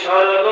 স্বর্গ